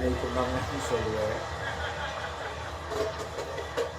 May kullanmış oluyor. Bir